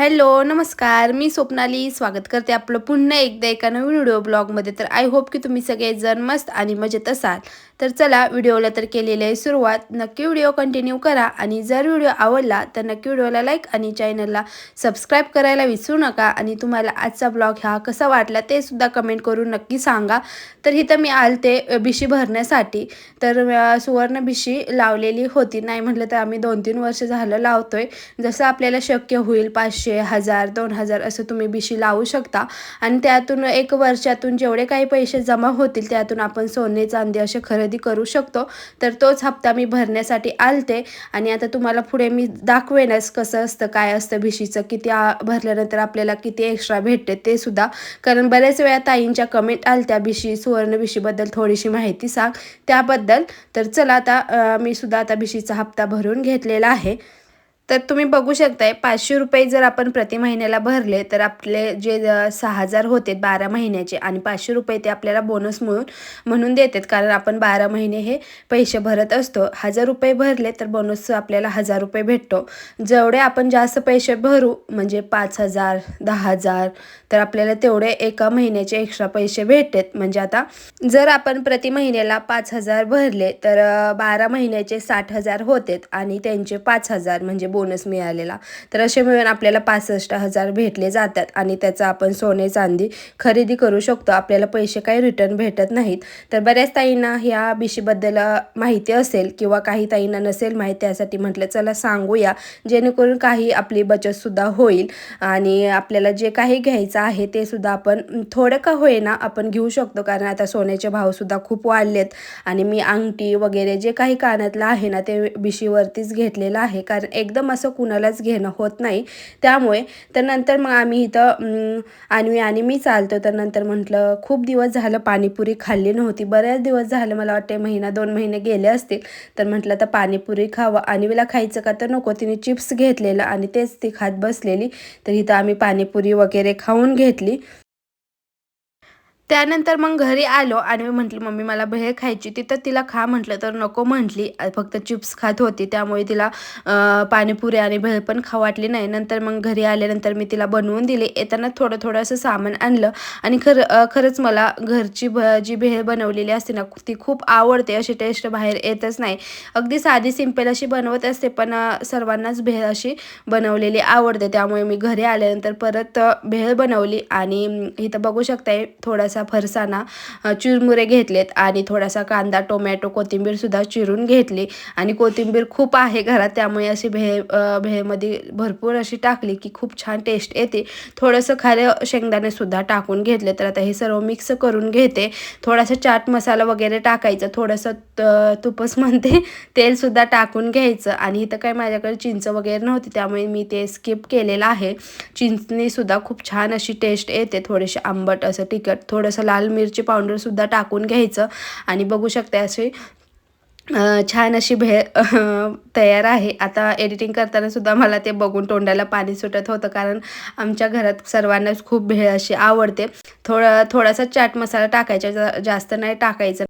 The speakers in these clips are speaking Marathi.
हॅलो नमस्कार. मी स्वप्नाली. स्वागत करते आपलं पुन्हा एकदा एका नवीन व्हिडिओ ब्लॉगमध्ये. तर आय होप की तुम्ही सगळेजण मस्त आणि मजेत असाल. तर चला व्हिडिओला तर केलेली आहे सुरुवात. नक्की व्हिडिओ कंटिन्यू करा आणि जर व्हिडिओ आवडला तर नक्की व्हिडिओला लाईक आणि चॅनलला सबस्क्राईब करायला विसरू नका. आणि तुम्हाला आजचा ब्लॉग हा कसा वाटला ते सुद्धा कमेंट करून नक्की सांगा. तर इथं मी आलते भिशी बिशी भरण्यासाठी. तर सुवर्ण भिशी लावलेली होती. नाही म्हटलं तर आम्ही दोन तीन वर्ष झालं लावतोय. जसं आपल्याला शक्य होईल पाचशे हजार दोन हजार असं तुम्ही बिशी लावू शकता. आणि त्यातून एक वर्षातून जेवढे काही पैसे जमा होतील त्यातून आपण सोने चांदी असे खरेदी करू शकतो. तर तोच हप्ता मी भरण्यासाठी आलते. आणि आता तुम्हाला पुढे मी दाखवेनच कसं असतं काय असतं भिशीचं किती भरल्यानंतर आपल्याला किती एक्स्ट्रा भेटते ते सुद्धा. कारण बऱ्याच वेळा ताईंच्या कमेंट आलत्या बिशी सुवर्ण भिशीबद्दल थोडीशी माहिती सांग. त्याबद्दल. तर चला आता मी सुद्धा आता भिशीचा हप्ता भरून घेतलेला आहे. तर तुम्ही बघू शकताय पाचशे रुपये जर आपण प्रति महिन्याला भरले तर आपले जे सहा हजार होते बारा महिन्याचे आणि पाचशे रुपये ते आपल्याला बोनस म्हणून म्हणून देतात. कारण आपण बारा महिने हे पैसे भरत असतो. हजार रुपये भरले तर बोनस आपल्याला हजार रुपये भेटतो. जेवढे आपण जास्त पैसे भरू म्हणजे पाच हजार दहा हजार तर आपल्याला तेवढे एका महिन्याचे एक्स्ट्रा पैसे भेटतात. म्हणजे आता जर आपण प्रति महिन्याला पाच हजार भरले तर बारा महिन्याचे साठ हजार होतात आणि त्यांचे पाच हजार म्हणजे बोनस मिळालेला. तर असे मिळून आपल्याला पासष्ट हजार भेटले जातात आणि त्याचा आपण सोने चांदी खरेदी करू शकतो. आपल्याला पैसे काही रिटर्न भेटत नाहीत. तर बऱ्याच ताईंना ह्या बिशीबद्दल माहिती असेल किंवा काही ताईंना नसेल माहिती त्यासाठी म्हटलं चला सांगूया. जेणेकरून काही आपली बचतसुद्धा होईल आणि आपल्याला जे काही घ्यायचं आहे ते सुद्धा आपण थोडं का होईना आपण घेऊ शकतो. कारण आता सोन्याचे भावसुद्धा खूप वाढलेत आणि मी अंगठी वगैरे जे काही कानातलं आहे ना ते बिशीवरतीच घेतलेलं आहे. कारण एकदम असं कुणालाच घेणं होत नाही. त्यामुळे तर नंतर मग आम्ही इथं आणवी आणि मी चालतो. तर नंतर म्हटलं खूप दिवस झालं पाणीपुरी खाल्ली नव्हती. बऱ्याच दिवस झालं मला वाटते महिना दोन महिने गेले असतील. तर म्हटलं तर पाणीपुरी खावं. आणवीला खायचं का? तर नको. तिने चिप्स घेतलेलं आणि तेच ती खात बसलेली. तर इथं आम्ही पाणीपुरी वगैरे खाऊन घेतली. त्यानंतर मग घरी आलो आणि मी म्हटलं मम्मी मला भेळ खायची तिथं तिला खा. म्हटलं तर नको म्हटली फक्त चिप्स खात होती त्यामुळे तिला पाणीपुरी आणि भेळ पण खा वाटली नाही. नंतर मग घरी आल्यानंतर मी तिला बनवून दिले. येताना थोडं थोडं असं सामान आणलं आणि खरं खरंच मला घरची भ जी भेळ बनवलेली असते ना ती खूप आवडते अशी टेस्ट बाहेर येतच नाही. अगदी साधी सिंपल अशी बनवत असते पण सर्वांनाच भेळ अशी बनवलेली आवडते. त्यामुळे मी घरी आल्यानंतर परत भेळ बनवली आणि इथं बघू शकताय थोडासा फरसाणा अ, चिरमुरे घेतलेत आणि थोडासा कांदा टोमॅटो कोथिंबीरसुद्धा चिरून घेतली. आणि कोथिंबीर खूप आहे घरात त्यामुळे अशी भेळ अ, भेळमध्ये भरपूर अशी टाकली की खूप छान टेस्ट येते. थोडंसं खारं शेंगदाणेसुद्धा टाकून घेतले तर आता हे सर्व मिक्स करून घेते. थोडासा चाट मसाला वगैरे टाकायचं थोडंसं त- तुपच म्हणते तेलसुद्धा टाकून घ्यायचं. आणि इथं काय माझ्याकडे चिंच वगैरे नव्हती त्यामुळे मी ते स्किप केलेलं आहे. चिंचनीसुद्धा खूप छान अशी टेस्ट येते थोडेसे आंबट असं तिखट थोडं थोडंसं लाल मिरची पावडरसुद्धा टाकून घ्यायचं. आणि बघू शकते असे छान अशी भेळ तयार आहे. आता एडिटिंग करतानासुद्धा मला ते बघून तोंडाला पाणी सुटत होतं. कारण आमच्या घरात सर्वांनाच खूप भेळ अशी आवडते. थोडं थोडासा चाट मसाला टाकायचा जा- जास्त नाही टाकायचं.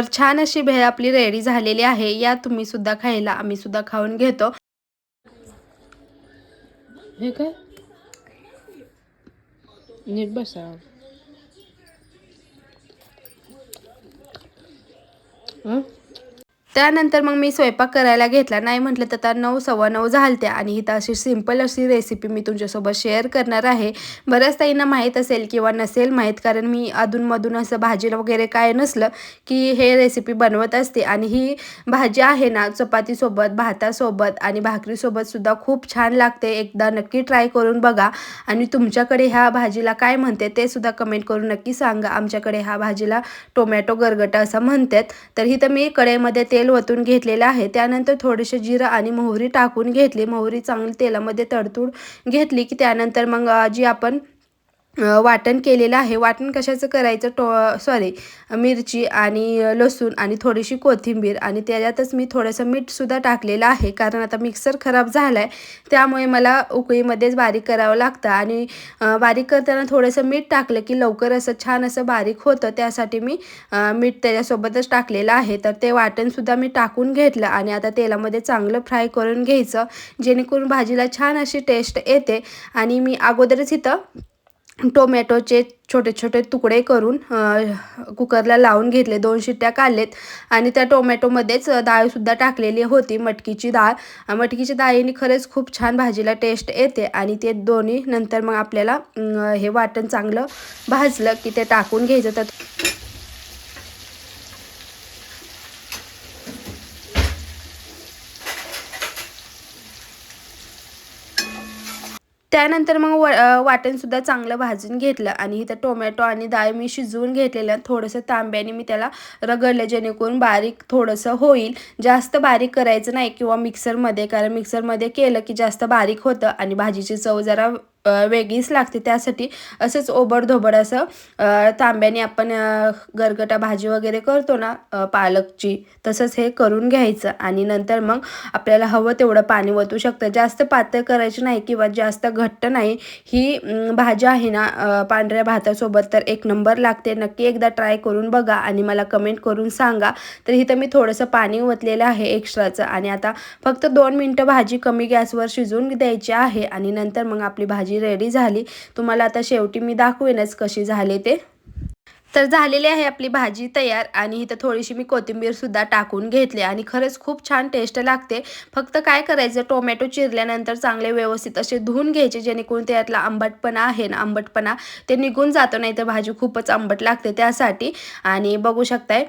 तर छान अशी भेळ आपली रेडी झालेली आहे. या तुम्ही सुद्धा खायला आम्ही सुद्धा खाऊन घेतो. हे काय? नीट बसा. हं? त्यानंतर मग मी स्वयंपाक करायला घेतला. नाही म्हटलं तर आता नऊ सव्वा नऊ झालत्या. आणि इथं अशी सिंपल अशी रेसिपी मी तुमच्यासोबत शेअर करणार आहे. बऱ्याच ताईंना माहीत असेल किंवा नसेल माहीत कारण मी अधूनमधून असं भाजीला वगैरे काय नसलं की हे रेसिपी बनवत असते. आणि ही भाजी आहे ना चपातीसोबत भातासोबत आणि भाकरीसोबतसुद्धा खूप छान लागते. एकदा नक्की ट्राय करून बघा. आणि तुमच्याकडे ह्या भाजीला काय म्हणते ते सुद्धा कमेंट करून नक्की सांगा. आमच्याकडे ह्या भाजीला टोमॅटो गरगटा असं म्हणतात. तर इथं मी कढईमध्ये ते तेल वतून घेतलेलं आहे. त्यानंतर थोडेसे जिरं आणि मोहरी टाकून घेतली. मोहरी चांगली तेलामध्ये तडतूड घेतली की त्यानंतर मग जी आपण वाटण केलेलं आहे. वाटण कशाचं करायचं? टो सॉरी मिरची आणि लसूण आणि थोडीशी कोथिंबीर आणि त्याच्यातच मी थोडंसं मीठसुद्धा टाकलेलं आहे. कारण आता मिक्सर खराब झाला आहे त्यामुळे मला उकळीमध्येच बारीक करावं लागतं. आणि बारीक करताना थोडंसं मीठ टाकलं की लवकर असं छान असं बारीक होतं. त्यासाठी मी मीठ त्याच्यासोबतच टाकलेलं आहे. तर ते वाटणसुद्धा मी टाकून घेतलं आणि आता तेलामध्ये चांगलं फ्राय करून घ्यायचं. जेणेकरून भाजीला छान अशी टेस्ट येते. आणि मी अगोदरच इथं टोमॅटोचे छोटे छोटे तुकडे करून कुकरला लावून घेतले. दोन शिट्ट्या काढलेत आणि त्या टोमॅटोमध्येच डाळसुद्धा टाकलेली होती. मटकीची डाळ. मटकीच्या डाळीने खरंच खूप छान भाजीला टेस्ट येते आणि ते दोन्ही नंतर मग आपल्याला हे वाटण चांगलं भाजलं की ते टाकून घ्यायचं. तर त्यानंतर मग व वाटणसुद्धा चांगलं भाजून घेतलं आणि इथं टोमॅटो आणि डाळ मी शिजवून घेतलेलं थोडंसं तांब्याने मी त्याला रगडलं जेणेकरून बारीक थोडंसं होईल. जास्त बारीक करायचं नाही किंवा मिक्सरमध्ये कारण मिक्सरमध्ये केलं की जास्त बारीक होतं आणि भाजीची चव जरा वेगळीच लागते. त्यासाठी असंच ओबडधोबड असं तांब्याने आपण गरगटा भाजी वगैरे करतो ना पालकची तसंच हे करून घ्यायचं. आणि नंतर मग आपल्याला हवं तेवढं पाणी वतू शकतं. जास्त पातळ करायची नाही किंवा जास्त घट्ट नाही. ही भाजी आहे ना पांढऱ्या भातासोबत तर एक नंबर लागते. नक्की एकदा ट्राय करून बघा आणि मला कमेंट करून सांगा. तर इथं मी थोडंसं पाणी ओतलेलं आहे एक्स्ट्राचं. आणि आता फक्त दोन मिनटं भाजी कमी गॅसवर शिजवून द्यायची आहे. आणि नंतर मग आपली भाजी भाजी रेडी झाली. तुम्हाला आता शेवटी मी दाखवेनच कशी झाले ते. तर झालेली आहे आपली भाजी तयार आणि इथं थोडीशी मी कोथिंबीरसुद्धा टाकून घेतली आणि खरंच खूप छान टेस्ट लागते. फक्त काय करायचं टोमॅटो चिरल्यानंतर चांगले व्यवस्थित असे धुवून घ्यायचे जेणेकरून त्यातला आंबटपणा आहे ना आंबटपणा ते निघून जातो नाही तर भाजी खूपच आंबट लागते त्यासाठी. आणि बघू शकताय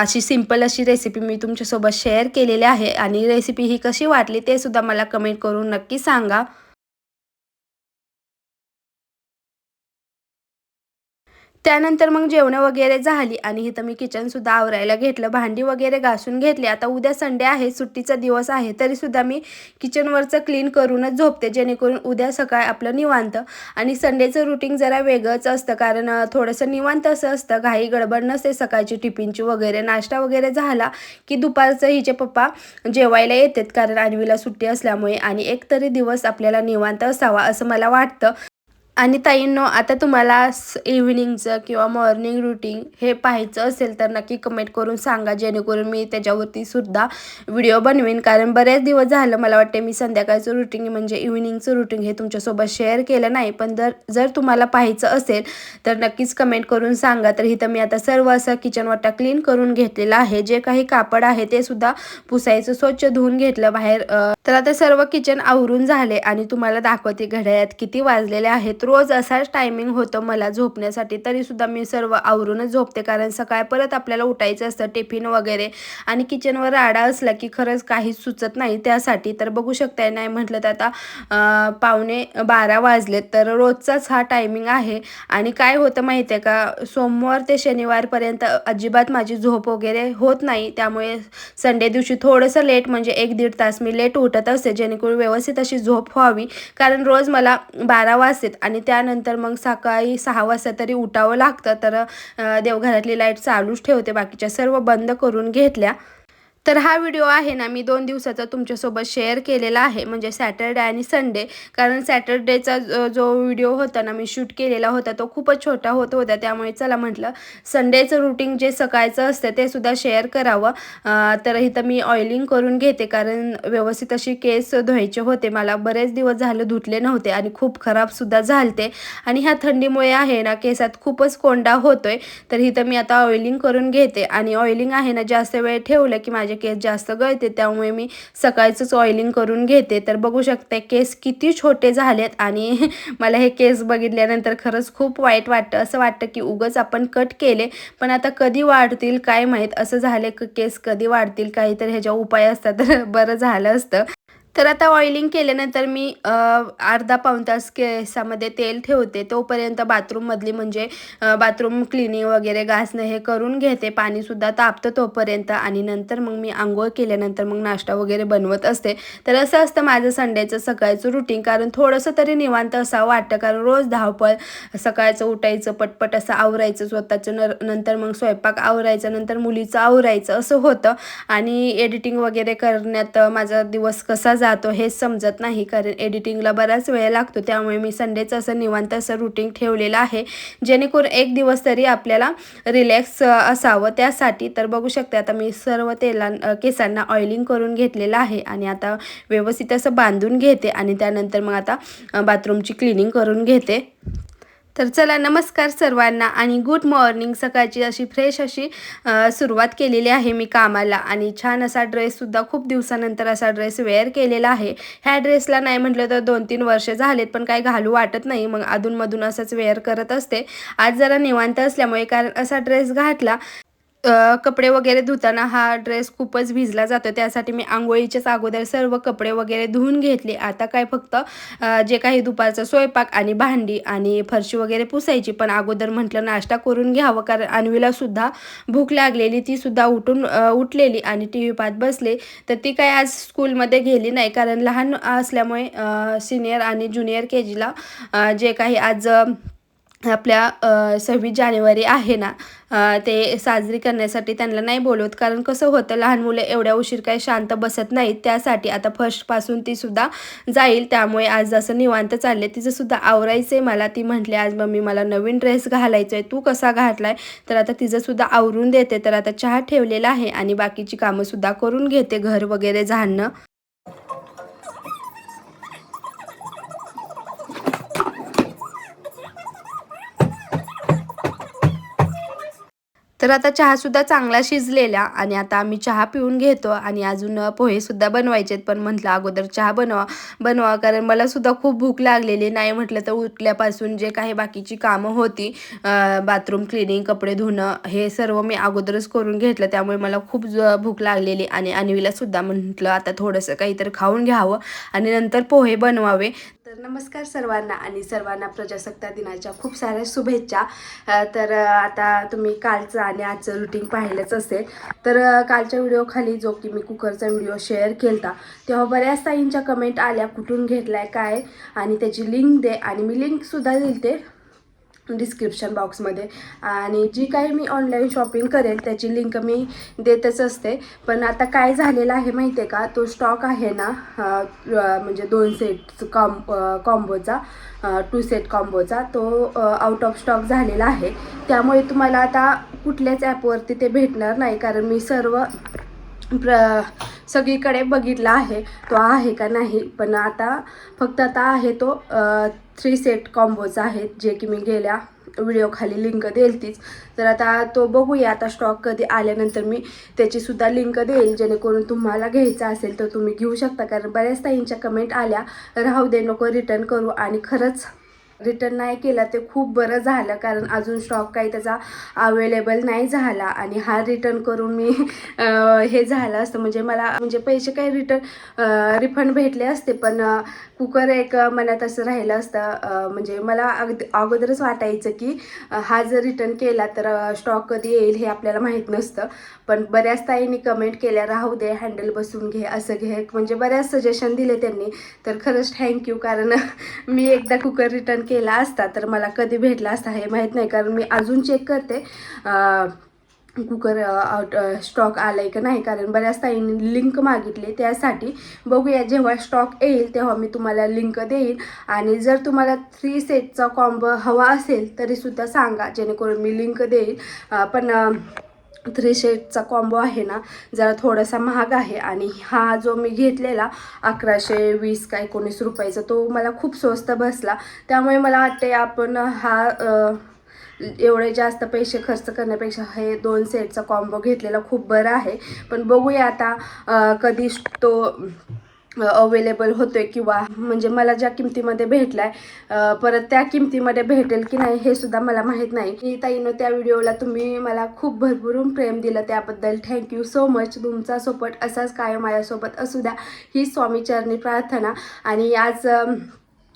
अशी सिंपल अशी रेसिपी मी तुमच्यासोबत शेअर केलेली आहे. आणि रेसिपी ही कशी वाटली ते सुद्धा मला कमेंट करून नक्की सांगा. त्यानंतर मग जेवणं वगैरे झाली आणि इथं मी किचनसुद्धा आवरायला घेतलं. भांडी वगैरे घासून घेतली. आता उद्या संडे आहे सुट्टीचा दिवस आहे तरीसुद्धा मी किचनवरचं क्लीन करूनच झोपते जेणेकरून उद्या सकाळ आपलं निवांत. आणि संडेचं रुटीन जरा वेगळंच असतं कारण थोडंसं निवांत असं असतं. घाई गडबड नसते सकाळची टिफिनची वगैरे. नाश्ता वगैरे झाला की दुपारचं हिचे पप्पा जेवायला येतात कारण आणवीला सुट्टी असल्यामुळे. आणि एक तरी दिवस आपल्याला निवांत असावा असं मला वाटतं. आणि ताईंनो आता तुम्हाला इव्हिनिंगचं किंवा मॉर्निंग रुटीन हे पाहायचं असेल तर नक्की कमेंट करून सांगा. जेणेकरून मी त्याच्यावरती सुद्धा व्हिडिओ बनवेन. कारण बरेच दिवस झालं मला वाटते मी संध्याकाळचं रुटीन म्हणजे इव्हिनिंगचं रुटीन हे तुमच्यासोबत शेअर केलं नाही. पण जर जर तुम्हाला पाहायचं असेल तर नक्कीच कमेंट करून सांगा. तर इथं मी आता सर्व असं किचन वाटा क्लीन करून घेतलेलं आहे. जे काही कापड आहे ते सुद्धा पुसायचं स्वच्छ धुवून घेतलं बाहेर. तर आता सर्व किचन आवरून झाले आणि तुम्हाला दाखवते घड्याळ्यात किती वाजलेले आहेत. रोज असाच टायमिंग होतं मला झोपण्यासाठी. तरीसुद्धा मी सर्व आवरूनच झोपते. कारण सकाळ परत आपल्याला उठायचं असतं टिफिन वगैरे. आणि किचनवर राडा असला की खरंच काहीच सुचत नाही. त्यासाठी तर बघू शकताय नाही म्हटलं तर आता पावणे बारा वाजलेत. तर रोजचाच हा टायमिंग आहे. आणि काय होतं माहिती आहे का? सोमवार ते शनिवारपर्यंत अजिबात माझी झोप वगैरे होत नाही. त्यामुळे संडे दिवशी थोडंसं लेट म्हणजे एक दीड तास मी लेट उठत असते. जेणेकरून व्यवस्थित अशी झोप व्हावी. कारण रोज मला बारा वाजतात आणि आणि त्यानंतर मग सकाळी सहा वाजता तरी उठावं लागतं. तर देवघरातली लाइट चालूच ठेवते. बाकीच्या सर्व बंद करून घेतल्या. तर हा व्हिडिओ आहे ना मी दोन दिवसाचा तुमच्यासोबत शेअर केलेला आहे म्हणजे सॅटरडे आणि संडे. कारण सॅटरडेचा जो व्हिडिओ होता ना मी शूट केलेला होता तो खूपच छोटा होत होता. त्यामुळे चला म्हटलं संडेचं रुटीन जे सकाळचं असतं ते सुद्धा शेअर करावं. तर इथं मी ऑइलिंग करून घेते कारण व्यवस्थित अशी केस धुवायचे होते. मला बरेच दिवस झालं धुतले नव्हते आणि खूप खराबसुद्धा झालते. आणि ह्या थंडीमुळे आहे ना केसात खूपच कोंडा होतोय. तर इथं मी आता ऑइलिंग करून घेते. आणि ऑइलिंग आहे ना जास्त वेळ ठेवलं की माझे माझे केस जास्त गळते त्यामुळे मी सकाळचंच ऑइलिंग करून घेते. तर बघू शकते केस किती छोटे झालेत आणि मला हे केस बघितल्यानंतर खरंच खूप वाईट वाटतं. असं वाटतं की उगंच आपण कट केले पण आता कधी वाढतील काय माहीत? असं झाले केस कधी वाढतील? काही तर ह्याच्या उपाय असतात. तर बरं झालं असतं. तर आता ऑइलिंग केल्यानंतर मी अर्धा पाऊण तास केसामध्ये तेल ठेवते. तोपर्यंत बाथरूममधली म्हणजे बाथरूम क्लिनिंग वगैरे घासणं हे करून घेते. पाणीसुद्धा तापतं तोपर्यंत आणि नंतर मग मी आंघोळ केल्यानंतर मग नाश्ता वगैरे बनवत असते. तर असं असतं माझं संडेचं सकाळचं रुटीन कारण थोडंसं तरी निवांत असावं वाटतं. कारण रोज धावपळ सकाळचं उठायचं पटपट असं आवरायचं स्वतःचं नर नंतर मग स्वयंपाक आवरायचं नंतर मुलीचं आवरायचं असं होतं. आणि एडिटिंग वगैरे करण्यात माझा दिवस कसा जातो हे समजत नाही. कारण एडिटिंगला बराच वेळ लागतो. त्यामुळे मी संडेचं असं निवांत असं रुटीन ठेवलेलं आहे. जेणेकरून एक दिवस तरी आपल्याला रिलॅक्स असावं. त्यासाठी तर बघू शकते आता मी सर्व तेला केसांना ऑइलिंग करून घेतलेलं आहे. आणि आता व्यवस्थित असं बांधून घेते. आणि त्यानंतर मग आता बाथरूमची क्लिनिंग करून घेते. तर चला नमस्कार सर्वांना आणि गुड मॉर्निंग सकाळची अशी फ्रेश अशी सुरुवात केलेली आहे मी कामाला. आणि छान असा ड्रेससुद्धा खूप दिवसानंतर असा ड्रेस वेअर केलेला आहे. ह्या ड्रेसला नाही म्हटलं तर दोन तीन वर्ष झालेत पण काही घालू वाटत नाही. मग अधूनमधून असंच वेअर करत असते. आज जरा निवांत असल्यामुळे कारण असा ड्रेस घातला कपडे वगैरे धुताना हा ड्रेस खूपच भिजला जातो. त्यासाठी मी आंघोळीच्याच अगोदर सर्व कपडे वगैरे धुवून घेतले. आता काय फक्त जे काही दुपारचा स्वयंपाक आणि भांडी आणि फरशी वगैरे पुसायची. पण अगोदर म्हटलं नाश्ता करून घ्यावं. कारण अन्वीला सुद्धा भूक लागलेली. ती सुद्धा उठून उठलेली आणि टी व्ही पाहत बसले. तर ती काय आज स्कूलमध्ये गेली नाही. कारण लहान असल्यामुळे सिनियर आणि ज्युनियर के जीला जे काही आज आपल्या सव्वीस जानेवारी आहे ना ते साजरी करण्यासाठी त्यांना नाही बोलवत. कारण कसं होतं लहान मुलं एवढ्या उशीर काही शांत बसत नाहीत. त्यासाठी आता फर्स्टपासून ती सुद्धा जाईल. त्यामुळे आज असं निवांत चालले तिचं सुद्धा आवरायचं आहे मला ती म्हटली आज मम्मी मला नवीन ड्रेस घालायचा आहे तू कसा घातलाय? तर आता तिचं सुद्धा आवरून देते. तर आता चहा ठेवलेला आहे आणि बाकीची कामंसुद्धा करून घेते घर वगैरे झाडणं. तर आता चहासुद्धा चांगला शिजलेला आणि आता आम्ही चहा पिऊन घेतो आणि अजून पोहेसुद्धा बनवायचे पण म्हटलं अगोदर चहा बनवा बनवा. कारण मला सुद्धा खूप भूक लागलेली. नाही म्हटलं तर उठल्यापासून जे काही बाकीची कामं होती बाथरूम क्लिनिंग कपडे धुणं हे सर्व मी अगोदरच करून घेतलं. त्यामुळे मला खूप ज- भूक लागलेली आणि अन्वीलासुद्धा म्हटलं आता थोडंसं काहीतरी खाऊन घ्यावं आणि नंतर पोहे बनवावे. तर नमस्कार सर्वांना आणि सर्वांना प्रजासत्ताक दिनाच्या खूप साऱ्या शुभेच्छा. तर आता तुम्ही कालचं आणि आजचं रुटीन पाहिलंच असेल. तर कालच्या व्हिडिओखाली जो की मी कुकरचा व्हिडिओ शेअर केला तेव्हा बऱ्याच ताईंच्या कमेंट आल्या कुठून घेतलाय काय? आणि त्याची लिंक दे. आणि मी लिंकसुद्धा दिली ते डिस्क्रिप्शन बॉक्समध्ये आणि जी काही मी ऑनलाईन शॉपिंग करेल त्याची लिंक मी देतच असते. पण आता काय झालेलं आहे माहिती आहे का? तो स्टॉक आहे ना म्हणजे दोन सेट कॉम कॉम्बोचा टू सेट कॉम्बोचा तो आउट ऑफ स्टॉक झालेला आहे. त्यामुळे तुम्हाला आता कुठल्याच ॲपवरती ते भेटणार नाही कारण मी सर्व प्र सगळीकडे बघितला आहे. तो आहे का नाही? पण आता फक्त आता आहे तो थ्री सेट कॉम्बोज आहेत जे की मी गेल्या व्हिडिओ खाली लिंक देईल तीच तर आता तो बघूया. आता स्टॉक कधी आल्यानंतर मी त्याची सुद्धा लिंक देईल. जेणेकरून तुम्हाला घ्यायचा असेल तर तुम्ही घेऊ शकता. कारण बऱ्याच ताईंच्या कमेंट आल्या. राहू दे नको रिटर्न करू. आणि खरंच रिटर्न नाही केला ते खूप बरं झालं. कारण अजून स्टॉक काही त्याचा अवेलेबल नाही झाला. आणि हा रिटर्न करून मी हे झालं असतं. म्हणजे मला म्हणजे पैसे काही रिटर्न रिफंड भेटले असते. पण कुकर एक मनात असं राहिलं असतं. म्हणजे मला अगदी अगोदरच वाटायचं की हा जर रिटर्न केला तर स्टॉक कधी येईल हे आपल्याला माहीत नसतं. पण बऱ्याच ताईंनी कमेंट केल्या राहू दे हँडल बसून घे असं घे. म्हणजे बऱ्याच सजेशन दिले त्यांनी. तर खरंच थँक्यू कारण मी एकदा कुकर रिटर्न केला केला असता तर मला कधी भेटला असता हे माहीत नाही. कारण मी अजून चेक करते. कुकर आउट स्टॉक आलाय का नाही? कारण बऱ्याच ताईंनी लिंक मागितली. त्यासाठी बघूया जेव्हा स्टॉक येईल तेव्हा मी तुम्हाला लिंक देईन. आणि जर तुम्हाला थ्री सेटचा कॉम्बो हवा असेल तरीसुद्धा सांगा. जेणेकरून मी लिंक देईन. पण थ्री शेडचा कॉम्बो आहे ना जरा थोडासा महाग आहे. आणि हा जो मी घेतलेला अकराशे वीस का एकोणीस रुपयाचा तो मला खूप स्वस्त बसला. त्यामुळे मला वाटते आपण हा एवढे जास्त पैसे खर्च करण्यापेक्षा हे दोन सेटचा कॉम्बो घेतलेला खूप बरं आहे. पण बघूया आता कधी तो अवेलेबल होतो आहे किंवा म्हणजे मला ज्या किमतीमध्ये भेटलाय आहे परत त्या किमतीमध्ये भेटेल की नाही हे सुद्धा मला माहीत नाही. की ताईनं त्या व्हिडिओला तुम्ही मला खूप भरभरून प्रेम दिलं त्याबद्दल थँक्यू सो मच तुमचा सपोर्ट असाच कायम माझ्यासोबत असू द्या. ही स्वामीचरणी प्रार्थना. आणि आज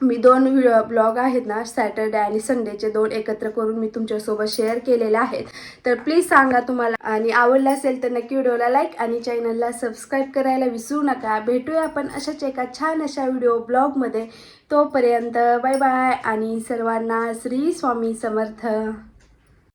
मी दोन व्हिडिओ ब्लॉग आहेत ना सॅटर्डे आणि संडेचे दोन एकत्र करून मी तुमच्यासोबत शेअर केलेले आहेत. तर प्लीज सांगा तुम्हाला आणि आवडलं असेल तर नक्की व्हिडिओला लाईक आणि चॅनलला सबस्क्राईब करायला विसरू नका. भेटूया आपण अशाच एका छान अशा व्हिडिओ ब्लॉगमध्ये. तोपर्यंत बाय बाय आणि सर्वांना श्री स्वामी समर्थ.